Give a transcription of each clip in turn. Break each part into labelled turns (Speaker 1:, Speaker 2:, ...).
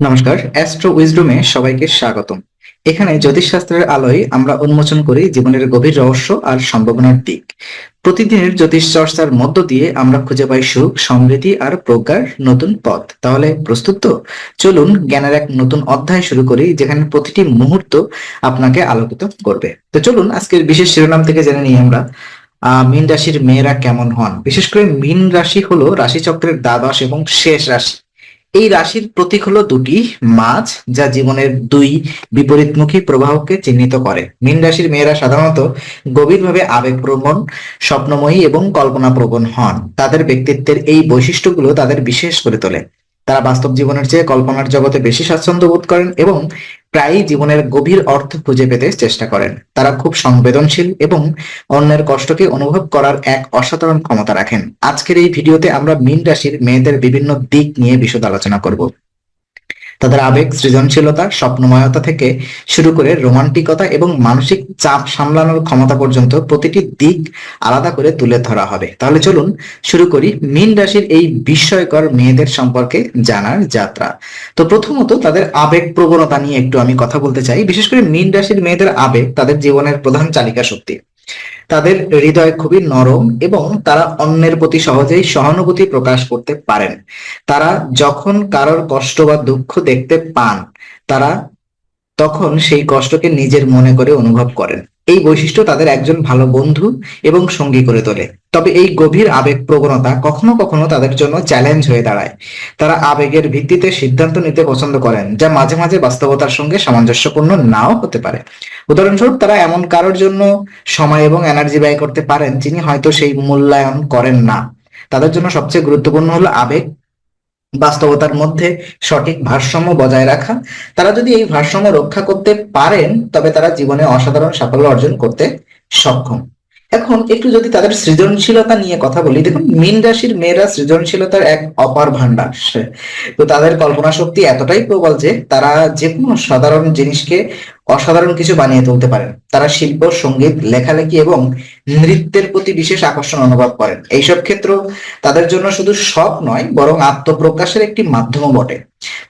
Speaker 1: নমস্কার অ্যাস্ট্রো উইজডমে সবাইকে স্বাগতম। এখানে জ্যোতিষশাস্ত্রের আলোয় আমরা উন্মোচন করি জীবনের গভীর রহস্য আর সম্ভাবনার দিক। প্রতিদিনের জ্যোতিষ চর্চার মধ্য দিয়ে আমরা খুঁজে পাই সুখ, সমৃদ্ধি আর প্রজ্ঞার নতুন পথ। তাহলে প্রস্তুত তো? চলুন জ্ঞানের এক নতুন অধ্যায় শুরু করি, যেখানে প্রতিটি মুহূর্ত আপনাকে আলোকিত করবে। তো চলুন আজকের বিশেষ শিরোনাম থেকে জেনে নিই আমরা। মীন রাশির মেয়েরা কেমন হন? বিশেষ করে মীন রাশি হলো রাশিচক্রের দ্বাদশ এবং শেষ রাশি। এই রাশির প্রতীক হলো দুটি মাছ, যা জীবনের দুই বিপরীতমুখী প্রবাহকে চিহ্নিত করে। মীন রাশির মেয়েরা সাধারণত গভীরভাবে আবেগপ্রবণ, স্বপ্নময়ী এবং কল্পনাপ্রবণ হন। তাদের ব্যক্তিত্বের এই বৈশিষ্ট্যগুলো তাদের বিশেষ করে তোলে। তারা বাস্তব জীবনের চেয়ে কল্পনার জগতে বেশি স্বাচ্ছন্দ্য বোধ করেন এবং প্রায়ই জীবনের গভীর অর্থ খুঁজে পেতে চেষ্টা করেন। তারা খুব সংবেদনশীল এবং অন্যের কষ্টকে অনুভব করার এক অসাধারণ ক্ষমতা রাখেন। আজকের এই ভিডিওতে আমরা মিন রাশির মেয়েদের বিভিন্ন দিক নিয়ে বিশদ আলোচনা করব। তাদের আবেগ, সৃজনশীলতা, স্বপ্নময়তা থেকে শুরু করে রোমান্টিকতা এবং মানসিক চাপ সামলানোর ক্ষমতা পর্যন্ত প্রতিটি দিক আলাদা করে তুলে ধরা হবে। তাহলে চলুন শুরু করি মীন রাশির এই বিস্ময়কর মেয়েদের সম্পর্কে জানার যাত্রা। তো প্রথমত তাদের আবেগ প্রবণতা নিয়ে একটু আমি কথা বলতে চাই। বিশেষ করে মীন রাশির মেয়েদের আবেগ তাদের জীবনের প্রধান চালিকা শক্তি। তাদের হৃদয় খুবই নরম এবং তারা অন্যের প্রতি সহজেই সহানুভূতি প্রকাশ করতে পারেন। তারা যখন কারোর কষ্ট বা দুঃখ দেখতে পান, তারা তখন সেই কষ্টকে নিজের মনে করে অনুভব করেন। এই বৈশিষ্ট্য তাদের একজন ভালো বন্ধু এবং সঙ্গী করে তোলে। তবে এই গভীর আবেগ প্রবণতা কখনো কখনো তাদের জন্য চ্যালেঞ্জ হয়ে দাঁড়ায়। তারা আবেগের ভিত্তিতে সিদ্ধান্ত নিতে পছন্দ করেন, যা মাঝে মাঝে বাস্তবতার সঙ্গে সামঞ্জস্যপূর্ণ নাও হতে পারে। উদাহরণস্বরূপ, তারা এমন কারোর জন্য সময় এবং এনার্জি ব্যয় করতে পারেন, যিনি হয়তো সেই মূল্যায়ন করেন না। তাদের জন্য সবচেয়ে গুরুত্বপূর্ণ হলো আবেগ বাস্তবতার মধ্যে সঠিক ভারসাম্য বজায় রাখা। তারা যদি এই ভারসাম্য রক্ষা করতে পারেন, তবে তারা জীবনে অসাধারণ সাফল্য অর্জন করতে সক্ষম। এখন একটু যদি তাদের সৃজনশীলতা নিয়ে কথা বলি, দেখুন, মীন রাশির মেয়েরা সৃজনশীলতার এক অপার ভান্ডার তো তাদের কল্পনা শক্তি এতটাই প্রবল যে তারা যে কোনো সাধারণ জিনিসকে অসাধারণ কিছু বানিয়ে তুলতে পারেন। তারা শিল্প, সংগীত, লেখালেখি এবং নৃত্যের প্রতি বিশেষ আকর্ষণ অনুভব করেন। এইসব ক্ষেত্র তাদের জন্য শুধু শখ নয়, বরং আত্মপ্রকাশের একটি মাধ্যমও বটে।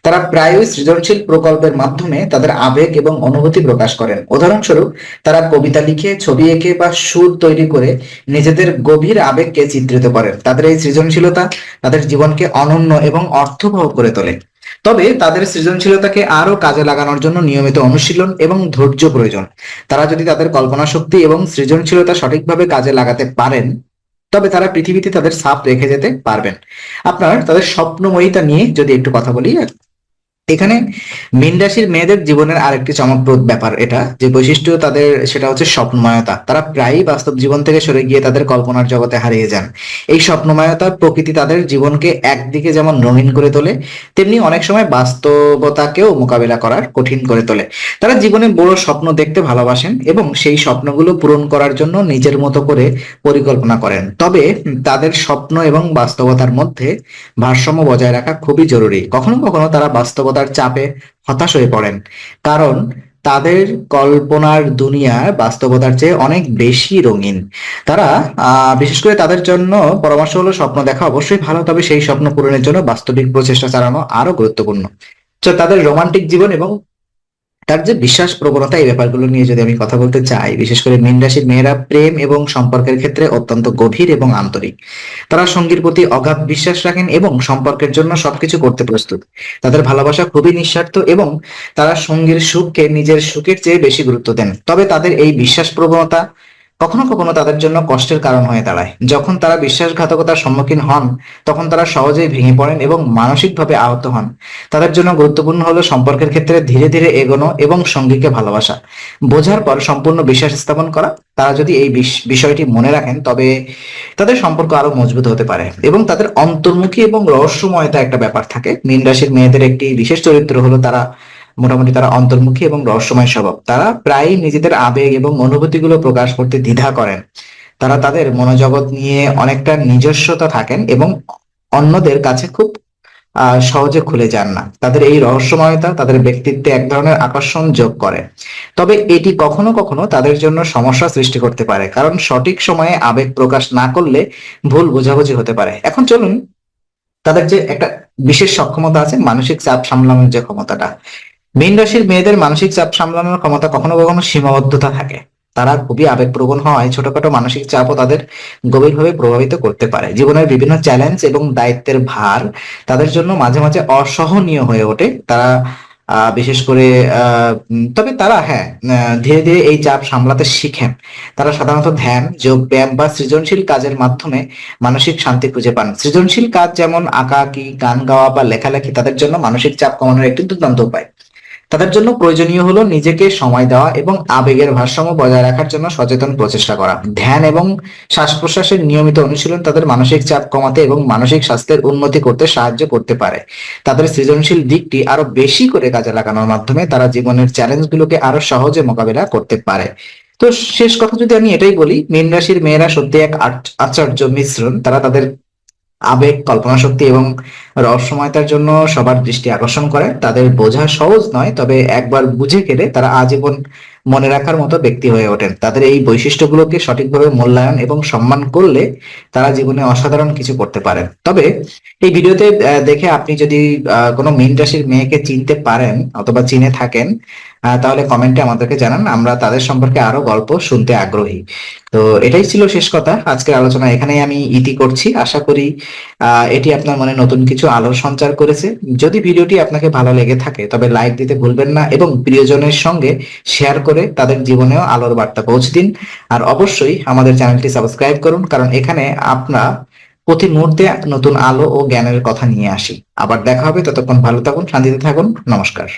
Speaker 1: তারা প্রায়ই সৃজনশীল প্রকল্পের মাধ্যমে তাদের আবেগ এবং অনুভূতি প্রকাশ করেন। উদাহরণস্বরূপ, তারা কবিতা লিখে, ছবি এঁকে বা সুর তৈরি করে নিজেদের গভীর আবেগকে চিত্রিত করেন। তাদের এই সৃজনশীলতা তাদের জীবনকে অনন্য এবং অর্থবহ করে তোলে। তবে তাদের সৃজনশীলতাকে আরও কাজে লাগানোর জন্য নিয়মিত অনুশীলন এবং ধৈর্য প্রয়োজন। তারা যদি তাদের কল্পনা শক্তি এবং সৃজনশীলতা সঠিকভাবে কাজে লাগাতে পারেন, তবে তারা পৃথিবীতে তাদের সাপ রেখে যেতে পারবেন। আপনার তাদের স্বপ্নময়িতা নিয়ে যদি একটু কথা বলি এখানে মীন রাশির মেয়েদের জীবনের আরেকটি চমকপ্রদ ব্যাপার এটা, যে বৈশিষ্ট্য তাদের সেটা হচ্ছে স্বপ্নময়তা। তারা প্রায়ই বাস্তব জীবন থেকে সরে গিয়ে তাদের কল্পনার জগতে হারিয়ে যান। এই স্বপ্নময়তার প্রকৃতি তাদের জীবনকে একদিকে যেমন রঙিন করে তোলে, তেমনি অনেক সময় বাস্তবতাকেও মোকাবিলা করার কঠিন করে তোলে। তারা জীবনে বড় স্বপ্ন দেখতে ভালোবাসেন এবং সেই স্বপ্নগুলো পূরণ করার জন্য নিজের মতো করে পরিকল্পনা করেন। তবে তাদের স্বপ্ন এবং বাস্তবতার মধ্যে ভারসাম্য বজায় রাখা খুবই জরুরি। কখনো কখনো তারা বাস্তবতার চাপে হতাশ হয়ে পড়েন। কারণ তাদের কল্পনার দুনিয়া বাস্তবতার চেয়ে অনেক বেশি রঙিন। তারা বিশেষ করে তাদের জন্য পরামর্শ হলো স্বপ্ন দেখা অবশ্যই ভালো, তবে সেই স্বপ্ন পূরণের জন্য বাস্তবিক প্রচেষ্টা চালানো আরও গুরুত্বপূর্ণ। তাদের রোমান্টিক জীবন এবং তার যে বিশ্বাস প্রবণতা, এই ব্যাপারগুলো নিয়ে যদি আমি কথা বলতে চাই, বিশেষ করে মীন রাশির মেয়েরা প্রেম এবং সম্পর্কের ক্ষেত্রে অত্যন্ত গভীর এবং আন্তরিক। তারা সঙ্গীর প্রতি অগাধ বিশ্বাস রাখেন এবং সম্পর্কের জন্য সবকিছু করতে প্রস্তুত। তাদের ভালোবাসা খুবই নিঃস্বার্থ এবং তারা সঙ্গীর সুখকে নিজের সুখের চেয়ে বেশি গুরুত্ব দেন। তবে তাদের এই বিশ্বাস প্রবণতা কখনো কখনো তাদের জন্য কষ্টের কারণ হয়ে দাঁড়ায়। যখন তারা বিশ্বাসঘাতকতার সম্মুখীন হন, তখন তারা সহজেই ভেঙে পড়েন এবং মানসিকভাবে আহত হন। তাদের জন্য গুরুত্বপূর্ণ হলো সম্পর্কের ক্ষেত্রে ধীরে ধীরে এগোনো এবং সঙ্গীকে ভালোবাসা। বোঝার পর সম্পূর্ণ বিশ্বাস স্থাপন করা। তারা যদি এই বিষ- বিষয়টি মনে রাখেন, তবে তাদের সম্পর্ক আরও মজবুত হতে পারে এবং তাদের অন্তর্মুখী এবং রহস্যময়তা একটা ব্যাপার থাকে। মীন রাশির মেয়েদের একটি বিশেষ চরিত্র হলো তারা মোটামুটি তারা অন্তর্মুখী এবং রহস্যময় স্বভাব। তারা প্রায়ই নিজেদের আবেগ এবং অনুভূতিগুলো প্রকাশ করতে দ্বিধা করেন। তারা তাদের মনোজগৎ নিয়ে অনেকটা নিজস্বতা থাকেন এবং অন্যদের কাছে খুব সহজে খুলে যান না। তাদের এই রহস্যময়তা তাদের ব্যক্তিত্বে এক ধরনের আকর্ষণ যোগ করে। তবে এটি কখনো কখনো তাদের জন্য সমস্যা সৃষ্টি করতে পারে, কারণ সঠিক সময়ে আবেগ প্রকাশ না করলে ভুল বোঝাবুঝি হতে পারে। এখন চলুন, তাদের যে একটা বিশেষ সক্ষমতা আছে, মানসিক চাপ সামলানোর যে ক্ষমতাটা মীন রাশির মেয়েদের মানসিক চাপ সামলানোর ক্ষমতা কখনো কখনো সীমাবদ্ধতা থাকে। তারা খুবই আবেগপ্রবণ হওয়ায় ছোটখাটো মানসিক চাপও তাদের গভীরভাবে প্রভাবিত করতে পারে। জীবনের বিভিন্ন চ্যালেঞ্জ এবং দায়িত্বের ভার তাদের জন্য মাঝে মাঝে অসহনীয় হয়ে ওঠে। তারা বিশেষ করে তবে তারা হ্যাঁ ধীরে ধীরে এই চাপ সামলাতে শিখেন। তারা সাধারণত ধ্যান, যোগ ব্যায়াম বা সৃজনশীল কাজের মাধ্যমে মানসিক শান্তি খুঁজে পান। সৃজনশীল কাজ যেমন আঁকাআঁকি গান গাওয়া বা লেখালেখি তাদের জন্য মানসিক চাপ কমানোর একটি দুর্দান্ত উপায়। তাদের জন্য প্রয়োজনীয় হলো নিজেকে সময় দেওয়া এবং আবেগের ভারসাম্য বজায় রাখার জন্য সচেতন প্রচেষ্টা করা। ধ্যান এবং শ্বাস প্রশ্বাসের নিয়মিত অনুশীলন তাদের মানসিক চাপ কমাতে এবং মানসিক স্বাস্থ্যের উন্নতি করতে সাহায্য করতে পারে। তাদের সৃজনশীল দিকটি আরও বেশি করে কাজে লাগানোর মাধ্যমে তারা জীবনের চ্যালেঞ্জগুলোকে আরও সহজে মোকাবিলা করতে পারে। তো শেষ কথা যদি আমি এটাই বলি, মীন রাশির মেয়েরা সত্যি এক আচ- আশ্চর্য মিশ্রণ। তারা তাদের আবেগ কল্পনা শক্তি এবং রহস্যময়তার জন্য সবার দৃষ্টি আকর্ষণ করে। তাদের বোঝা সহজ নয়, তবে একবার বুঝে গেলে তারা আজীবন মনে রাখার মতো ব্যক্তি হয়ে ওঠেন। তাদের এই বৈশিষ্ট্যগুলোকে সঠিকভাবে মূল্যায়ন এবং সম্মান করলে তারা জীবনে অসাধারণ কিছু করতে পারেন। তবে এই ভিডিওতে দেখে আপনি যদি কোনো মীন রাশির মেয়েকে চিনতে পারেন অথবা চিনে থাকেন তাহলে কমেন্টে আমাদেরকে জানান। আমরা তাদের সম্পর্কে আরও গল্প শুনতে আগ্রহী। তো এটাই ছিল শেষ কথা। আজকের আলোচনা এখানেই আমি ইতি করছি। আশা করি এটি আপনার মনে নতুন কিছু আলোর সঞ্চার করেছে। যদি ভিডিওটি আপনাকে ভালো লেগে থাকে, তবে লাইক দিতে ভুলবেন না এবং প্রিয়জনের সঙ্গে শেয়ার করে তাদের জীবনেও আলোর বার্তা পৌঁছে দিন। আর অবশ্যই আমাদের চ্যানেলটি সাবস্ক্রাইব করুন, কারণ এখানে আপনার প্রতি মুহূর্তে নতুন আলো ও জ্ঞানের কথা নিয়ে আসি। আবার দেখা হবে, ততক্ষণ ভালো থাকুন, শান্তিতে থাকুন, নমস্কার।